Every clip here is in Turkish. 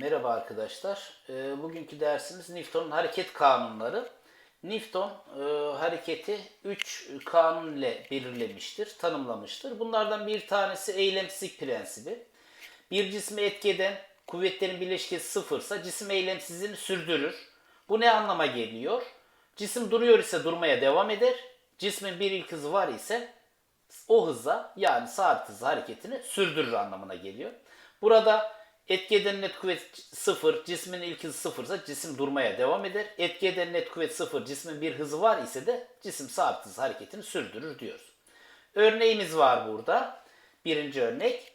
Merhaba arkadaşlar. Ee, Bugünkü dersimiz Newton'un hareket kanunları. Newton e, hareketi 3 kanun ile belirlemiştir, tanımlamıştır. Bunlardan bir tanesi eylemsizlik prensibi. Bir cismi etki eden kuvvetlerin bileşkesi sıfırsa cisim eylemsizliğini sürdürür. Bu ne anlama geliyor? Cisim duruyor ise durmaya devam eder. Cismin bir ilk hızı var ise o hıza yani sabit hız hareketini sürdürür anlamına geliyor. Burada etki eden net kuvvet sıfır, cismin ilk hızı sıfırsa cisim durmaya devam eder. Etki eden net kuvvet sıfır, cismin bir hızı var ise de cisim sabit hız hareketini sürdürür diyoruz. Örneğimiz var burada. Birinci örnek.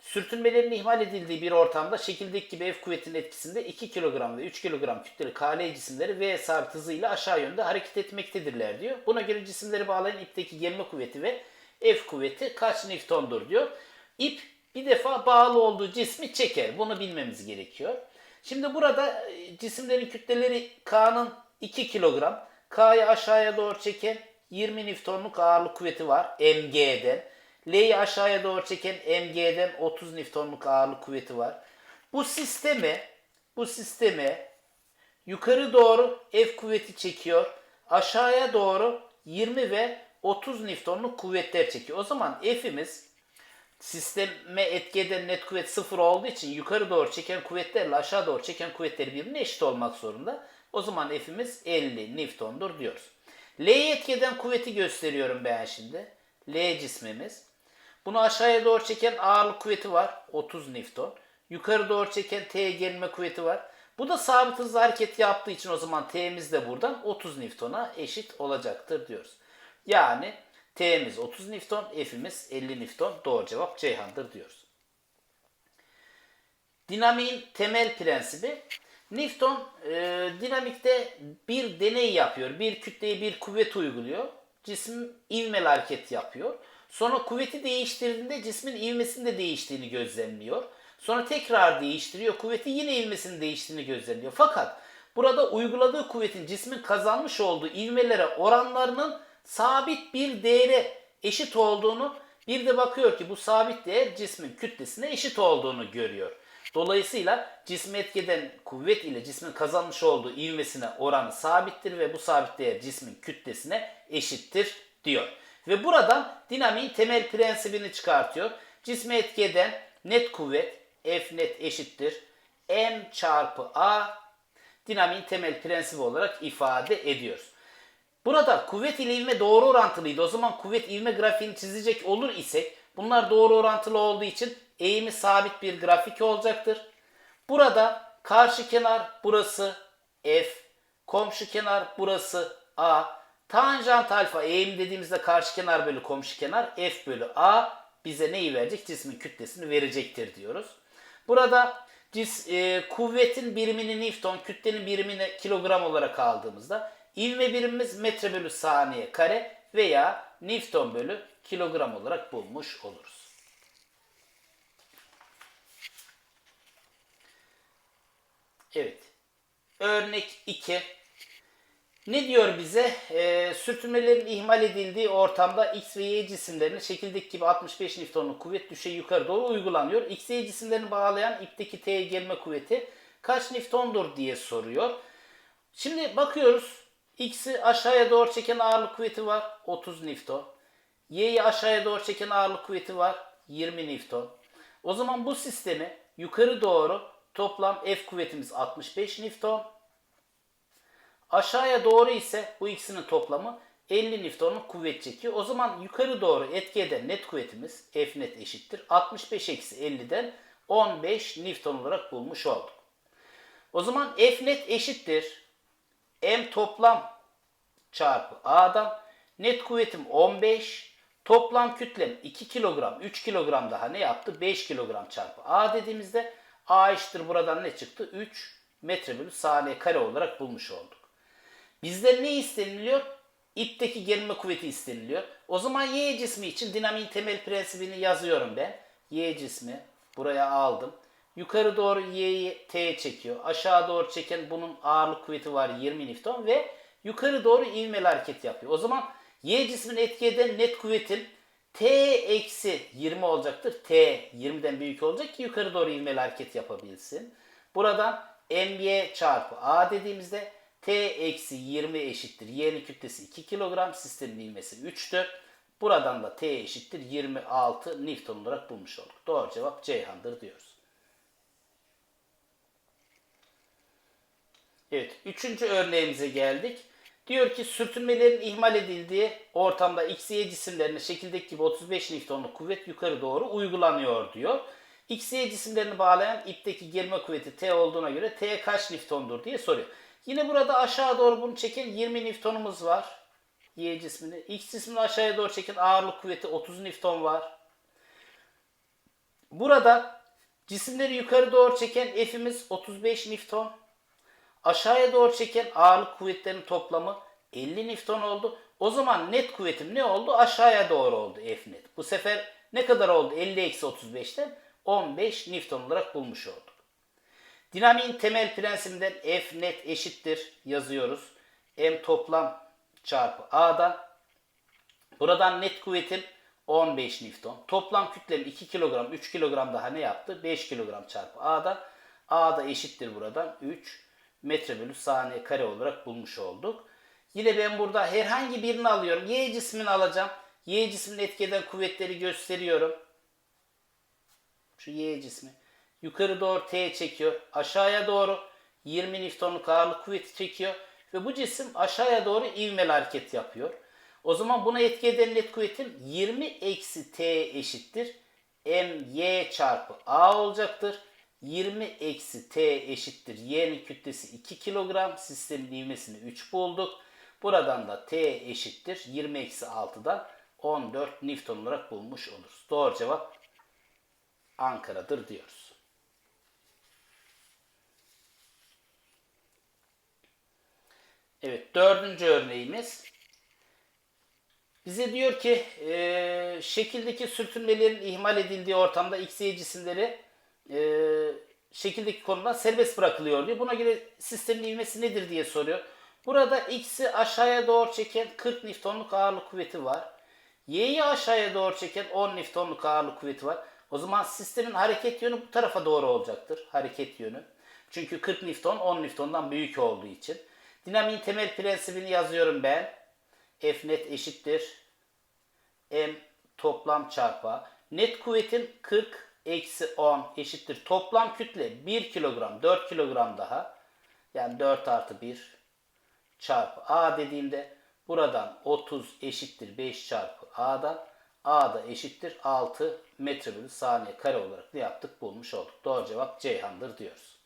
Sürtünmelerin ihmal edildiği bir ortamda şekildeki gibi F kuvvetinin etkisinde 2 kilogram ve 3 kilogram kütleli KL cisimleri V sabit hızıyla aşağı yönde hareket etmektedirler diyor. Buna göre cisimleri bağlayan ipteki gelme kuvveti ve F kuvveti kaç Newton'dur diyor. İp bir defa bağlı olduğu cismi çeker. Bunu bilmemiz gerekiyor. Şimdi burada e, cisimlerin kütleleri K'nın 2 kilogram. K'yı aşağıya doğru çeken 20 Newton'luk ağırlık kuvveti var MG'den. L'yi aşağıya doğru çeken MG'den 30 Newton'luk ağırlık kuvveti var. Bu sisteme bu sisteme yukarı doğru F kuvveti çekiyor. Aşağıya doğru 20 ve 30 Newton'luk kuvvetler çekiyor. O zaman F'imiz sisteme etki eden net kuvvet sıfır olduğu için yukarı doğru çeken kuvvetlerle aşağı doğru çeken kuvvetleri birbirine eşit olmak zorunda. O zaman F'imiz 50 Newton'dur diyoruz. L'ye etki eden kuvveti gösteriyorum ben şimdi. L cismimiz. Bunu aşağıya doğru çeken ağırlık kuvveti var. 30 Newton. Yukarı doğru çeken T gelme kuvveti var. Bu da sabit hızla hareket yaptığı için o zaman T'miz de buradan 30 Newton'a eşit olacaktır diyoruz. Yani T'miz 30 Newton, F'imiz 50 Newton. Doğru cevap Ceyhan'dır diyoruz. Dinamiğin temel prensibi. Newton e, dinamikte bir deney yapıyor. Bir kütleye bir kuvvet uyguluyor. Cisim ivmeli hareket yapıyor. Sonra kuvveti değiştirdiğinde cismin ivmesinin de değiştiğini gözlemliyor. Sonra tekrar değiştiriyor. Kuvveti yine ivmesinin değiştiğini gözlemliyor. Fakat burada uyguladığı kuvvetin cismin kazanmış olduğu ivmelere oranlarının sabit bir değere eşit olduğunu bir de bakıyor ki bu sabit değer cismin kütlesine eşit olduğunu görüyor. Dolayısıyla cismi etkeden kuvvet ile cismin kazanmış olduğu ivmesine oranı sabittir ve bu sabit değer cismin kütlesine eşittir diyor. Ve buradan dinamiğin temel prensibini çıkartıyor. Cisme etki eden net kuvvet F net eşittir M çarpı A dinamiğin temel prensibi olarak ifade ediyoruz. Burada kuvvet ile ivme doğru orantılıydı. O zaman kuvvet ivme grafiğini çizecek olur isek bunlar doğru orantılı olduğu için eğimi sabit bir grafik olacaktır. Burada karşı kenar burası F, komşu kenar burası A. Tanjant alfa eğim dediğimizde karşı kenar bölü komşu kenar F bölü A bize neyi verecek? Cismin kütlesini verecektir diyoruz. Burada cis, e, kuvvetin birimini Newton, kütlenin birimini kilogram olarak aldığımızda ivme birimimiz metre bölü saniye kare veya Newton bölü kilogram olarak bulmuş oluruz. Evet. Örnek 2. Ne diyor bize? Ee, sürtünmelerin ihmal edildiği ortamda X ve Y cisimlerine şekildeki gibi 65 Newton'luk kuvvet düşey yukarı doğru uygulanıyor. X ve Y cisimlerini bağlayan ipteki T'ye gelme kuvveti kaç Newton'dur diye soruyor. Şimdi bakıyoruz. X'i aşağıya doğru çeken ağırlık kuvveti var. 30 Newton. Y'yi aşağıya doğru çeken ağırlık kuvveti var. 20 Newton. O zaman bu sistemi yukarı doğru toplam F kuvvetimiz 65 Newton. Aşağıya doğru ise bu ikisinin toplamı 50 Newton'un kuvvet çekiyor. O zaman yukarı doğru etki net kuvvetimiz F net eşittir. 65 eksi 50'den 15 Newton olarak bulmuş olduk. O zaman F net eşittir. M toplam çarpı A'dan net kuvvetim 15 toplam kütlem 2 kilogram 3 kilogram daha ne yaptı 5 kilogram çarpı A dediğimizde A eşittir buradan ne çıktı 3 metre bölü saniye kare olarak bulmuş olduk. Bizden ne isteniliyor? İpteki gelme kuvveti isteniliyor. O zaman Y cismi için dinamiğin temel prensibini yazıyorum ben. Y cismi buraya aldım. Yukarı doğru Y'yi T'ye çekiyor. Aşağı doğru çeken bunun ağırlık kuvveti var 20 Newton ve yukarı doğru ivmeli hareket yapıyor. O zaman Y cismini etki eden net kuvvetin T eksi 20 olacaktır. T 20'den büyük olacak ki yukarı doğru ivmeli hareket yapabilsin. Buradan my çarpı a dediğimizde t eksi 20 eşittir. Y'nin kütlesi 2 kilogram. Sistemin ivmesi 3'tü. Buradan da t eşittir 26 Newton olarak bulmuş olduk. Doğru cevap Ceyhan'dır diyoruz. Evet, üçüncü örneğimize geldik. Diyor ki sürtünmelerin ihmal edildiği ortamda X, Y cisimlerine şekildeki gibi 35 Newton'luk kuvvet yukarı doğru uygulanıyor diyor. X, Y cisimlerini bağlayan ipteki gerilme kuvveti T olduğuna göre T kaç Newton'dur diye soruyor. Yine burada aşağı doğru bunu çeken 20 Newton'umuz var. Y cismini. X cismini aşağıya doğru çeken ağırlık kuvveti 30 Newton var. Burada cisimleri yukarı doğru çeken F'imiz 35 Newton. Aşağıya doğru çeken ağırlık kuvvetlerinin toplamı 50 Newton oldu. O zaman net kuvvetim ne oldu? Aşağıya doğru oldu F net. Bu sefer ne kadar oldu? 50 eksi 35'ten 15 Newton olarak bulmuş olduk. Dinamiğin temel prensibinden F net eşittir yazıyoruz. M toplam çarpı A'dan. Buradan net kuvvetim 15 Newton. Toplam kütlem 2 kilogram, 3 kilogram daha ne yaptı? 5 kilogram çarpı A'dan. A da eşittir buradan 3 metre bölü saniye kare olarak bulmuş olduk. Yine ben burada herhangi birini alıyorum. Y cismini alacağım. Y cisminin etki eden kuvvetleri gösteriyorum. Şu Y cismi. Yukarı doğru T çekiyor. Aşağıya doğru 20 Newton'luk ağırlık kuvveti çekiyor. Ve bu cisim aşağıya doğru ivmeli hareket yapıyor. O zaman buna etki eden net kuvvetim 20 eksi T eşittir. My çarpı A olacaktır. 20 eksi T eşittir. Y'nin kütlesi 2 kilogram. Sistemin ivmesini 3 bulduk. Buradan da T eşittir. 20 eksi 6'dan 14 Newton olarak bulmuş oluruz. Doğru cevap Ankara'dır diyoruz. Evet dördüncü örneğimiz. Bize diyor ki e, şekildeki sürtünmelerin ihmal edildiği ortamda X, Y cisimleri e, şekildeki konudan serbest bırakılıyor diyor. Buna göre sistemin ivmesi nedir diye soruyor. Burada X'i aşağıya doğru çeken 40 Newton'luk ağırlık kuvveti var. Y'yi aşağıya doğru çeken 10 Newton'luk ağırlık kuvveti var. O zaman sistemin hareket yönü bu tarafa doğru olacaktır. Hareket yönü. Çünkü 40 Newton 10 Newton'dan büyük olduğu için. Dinamiğin temel prensibini yazıyorum ben. F net eşittir. M toplam çarpı. Net kuvvetin 40 eksi 10 eşittir. Toplam kütle 1 kilogram 4 kilogram daha. Yani 4 artı 1 çarpı A dediğimde buradan 30 eşittir 5 çarpı A'dan. A da eşittir 6 metre bölü saniye kare olarak ne yaptık bulmuş olduk. Doğru cevap Ceyhan'dır diyoruz.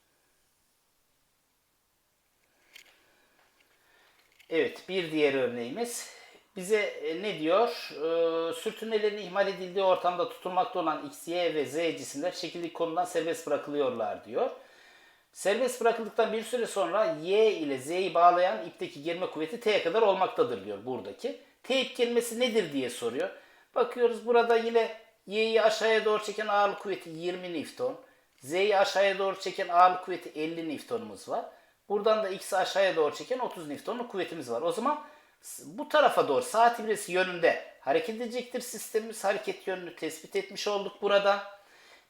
Evet bir diğer örneğimiz bize e, ne diyor? Ee, sürtünmelerin ihmal edildiği ortamda tutulmakta olan X, Y ve Z cisimler şekilli konudan serbest bırakılıyorlar diyor. Serbest bırakıldıktan bir süre sonra Y ile Z'yi bağlayan ipteki germe kuvveti T'ye kadar olmaktadır diyor buradaki. T ip kelimesi nedir diye soruyor. Bakıyoruz burada yine Y'yi aşağıya doğru çeken ağırlık kuvveti 20 Newton. Z'yi aşağıya doğru çeken ağırlık kuvveti 50 Newton'umuz var. Buradan da X'i aşağıya doğru çeken 30 Newton'luk kuvvetimiz var. O zaman bu tarafa doğru saat ibresi yönünde hareket edecektir sistemimiz. Hareket yönünü tespit etmiş olduk burada.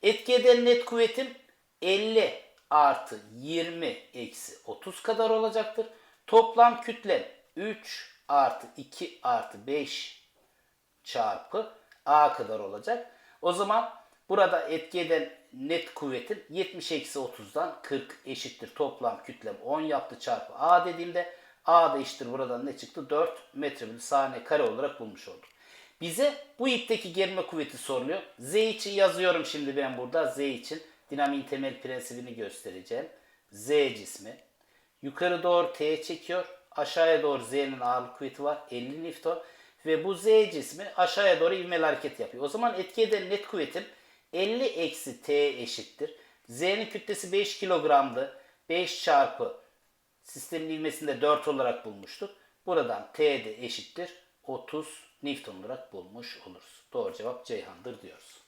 Etki eden net kuvvetim 50 artı 20 eksi 30 kadar olacaktır. Toplam kütle 3 artı 2 artı 5 çarpı A kadar olacak. O zaman burada etki eden net kuvvetim 70 eksi 30'dan 40 eşittir. Toplam kütlem 10 yaptı çarpı A dediğimde A da eşittir buradan ne çıktı? 4 metre bölü saniye kare olarak bulmuş olduk. Bize bu ipteki gerilme kuvveti soruluyor. Z için yazıyorum şimdi ben burada. Z için dinamiğin temel prensibini göstereceğim. Z cismi. Yukarı doğru T çekiyor. Aşağıya doğru Z'nin ağırlık kuvveti var. 50 Newton. Ve bu Z cismi aşağıya doğru ivmeli hareket yapıyor. O zaman etki eden net kuvvetim 50 eksi T eşittir. Z'nin kütlesi 5 kilogramdı. 5 çarpı sistemin ivmesinde 4 olarak bulmuştuk. Buradan T de eşittir 30 Newton olarak bulmuş oluruz. Doğru cevap Ceyhan'dır diyoruz.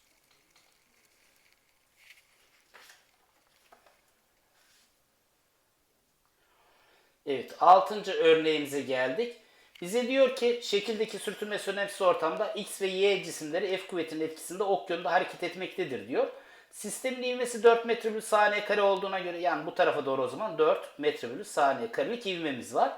Evet, altıncı örneğimize geldik. Bize diyor ki şekildeki sürtünmesi önemsiz ortamda X ve Y cisimleri F kuvvetinin etkisinde ok yönünde hareket etmektedir diyor. Sistemin ivmesi 4 metre bölü saniye kare olduğuna göre yani bu tarafa doğru o zaman 4 metre bölü saniye karelik ivmemiz var.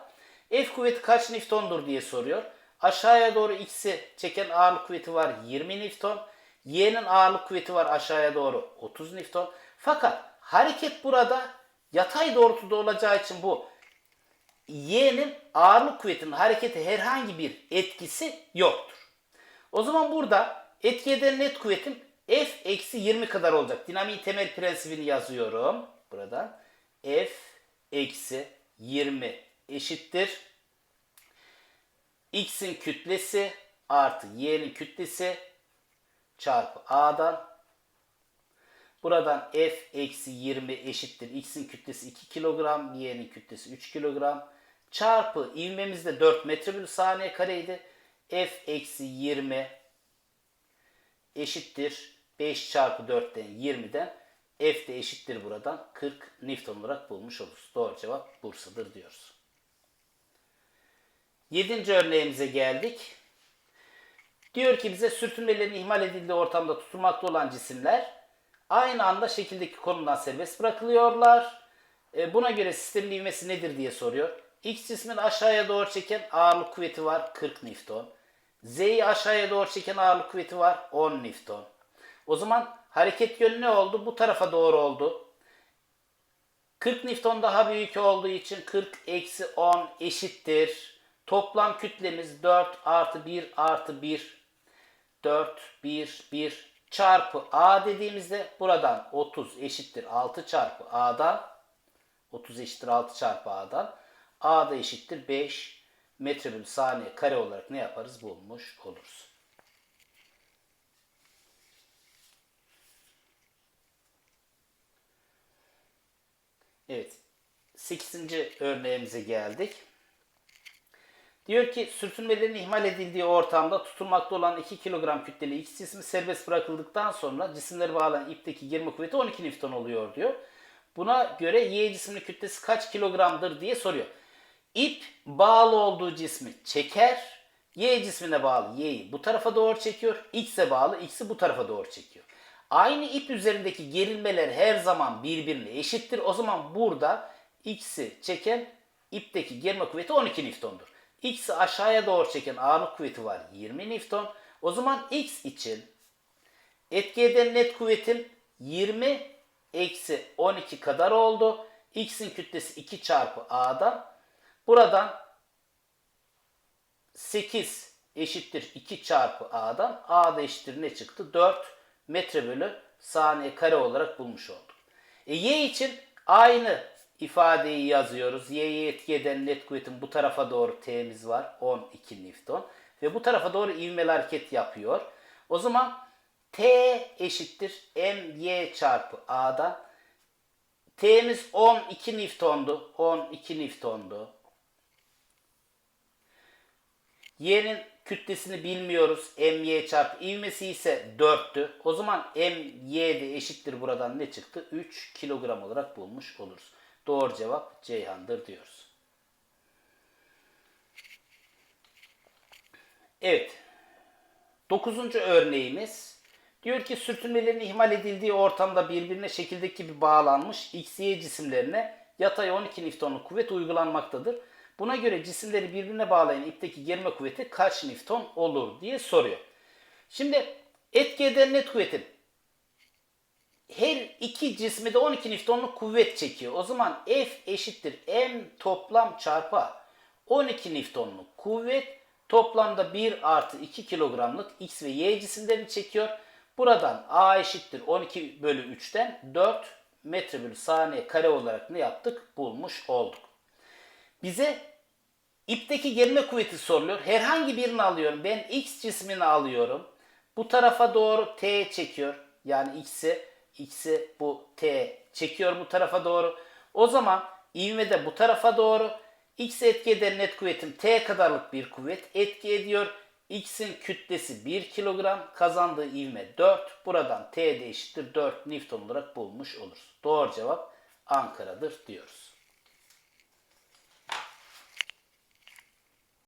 F kuvveti kaç Newton'dur diye soruyor. Aşağıya doğru X'i çeken ağırlık kuvveti var 20 Newton. Y'nin ağırlık kuvveti var aşağıya doğru 30 Newton. Fakat hareket burada yatay doğrultuda olacağı için bu Y'nin ağırlık kuvvetinin harekete herhangi bir etkisi yoktur. O zaman burada etki eden net kuvvetim F eksi 20 kadar olacak. Dinamiğin temel prensibini yazıyorum. Burada F eksi 20 eşittir. X'in kütlesi artı Y'nin kütlesi çarpı A'dan. Buradan F eksi 20 eşittir. X'in kütlesi 2 kilogram, Y'nin kütlesi 3 kilogram. Çarpı ivmemiz de 4 metre bölü saniye kareydi. F eksi 20 eşittir 5 çarpı 4'ten 20'den F de eşittir buradan 40 Newton olarak bulmuş oluruz. Doğru cevap Bursa'dır diyoruz. Yedinci örneğimize geldik. Diyor ki bize sürtünmelerin ihmal edildiği ortamda tutulmakta olan cisimler aynı anda şekildeki konumdan serbest bırakılıyorlar. E, buna göre sistemin ivmesi nedir diye soruyor. X cismin aşağıya doğru çeken ağırlık kuvveti var 40 Newton. Z'yi aşağıya doğru çeken ağırlık kuvveti var 10 Newton. O zaman hareket yönü ne oldu? Bu tarafa doğru oldu. 40 Newton daha büyük olduğu için 40 eksi 10 eşittir. Toplam kütlemiz 4 artı 1 artı 1. 4, 1, 1 çarpı A dediğimizde buradan 30 eşittir 6 çarpı A'dan 30 eşittir 6 çarpı A'dan A da eşittir 5 metre bölü saniye kare olarak ne yaparız bulmuş oluruz. Evet. 8. örneğimize geldik. Diyor ki sürtünmelerin ihmal edildiği ortamda tutulmakta olan 2 kilogram kütleli X cismi serbest bırakıldıktan sonra cisimleri bağlayan ipteki girme kuvveti 12 Newton oluyor diyor. Buna göre Y cisminin kütlesi kaç kilogramdır diye soruyor. İp bağlı olduğu cismi çeker. Y cismine bağlı Y'yi bu tarafa doğru çekiyor. X'e bağlı X'i bu tarafa doğru çekiyor. Aynı ip üzerindeki gerilmeler her zaman birbirine eşittir. O zaman burada X'i çeken ipteki germe kuvveti 12 Newton'dur. X'i aşağıya doğru çeken ağırlık kuvveti var 20 Newton. O zaman X için etki net kuvvetim 20 eksi 12 kadar oldu. X'in kütlesi 2 çarpı A'dan. Buradan 8 eşittir 2 çarpı A'dan. A da eşittir ne çıktı? 4 metre bölü saniye kare olarak bulmuş olduk. E, y için aynı ifadeyi yazıyoruz. Y'ye etki eden net kuvvetin bu tarafa doğru T'miz var. 12 Newton. Ve bu tarafa doğru ivmeli hareket yapıyor. O zaman T eşittir my çarpı A'dan. T'miz 12 Newton'du. 12 Newton'du. Y'nin kütlesini bilmiyoruz. My çarpı ivmesi ise 4'tü. O zaman my de eşittir buradan ne çıktı? 3 kilogram olarak bulmuş oluruz. Doğru cevap Ceyhan'dır diyoruz. Evet. Dokuzuncu örneğimiz. Diyor ki sürtünmelerin ihmal edildiği ortamda birbirine şekildeki gibi bağlanmış X, Y cisimlerine yatay 12 Newton'luk kuvvet uygulanmaktadır. Buna göre cisimleri birbirine bağlayan ipteki germe kuvveti kaç Newton olur diye soruyor. Şimdi etki eden net kuvvetin her iki cismi de 12 Newton'luk kuvvet çekiyor. O zaman F eşittir M toplam çarpı 12 Newton'luk kuvvet toplamda 1 artı 2 kilogramlık X ve Y cisimlerini çekiyor. Buradan A eşittir 12 bölü 3'ten 4 metre bölü saniye kare olarak ne yaptık? Bulmuş olduk. Bize ipteki gelme kuvveti soruluyor. Herhangi birini alıyorum. Ben X cismini alıyorum. Bu tarafa doğru T çekiyor. Yani X'i X'i bu T çekiyor bu tarafa doğru. O zaman ivme de bu tarafa doğru. X etki eden net kuvvetim T kadarlık bir kuvvet etki ediyor. X'in kütlesi 1 kilogram, kazandığı ivme 4. Buradan T de eşittir 4 Newton olarak bulmuş oluruz. Doğru cevap Ankara'dır diyoruz.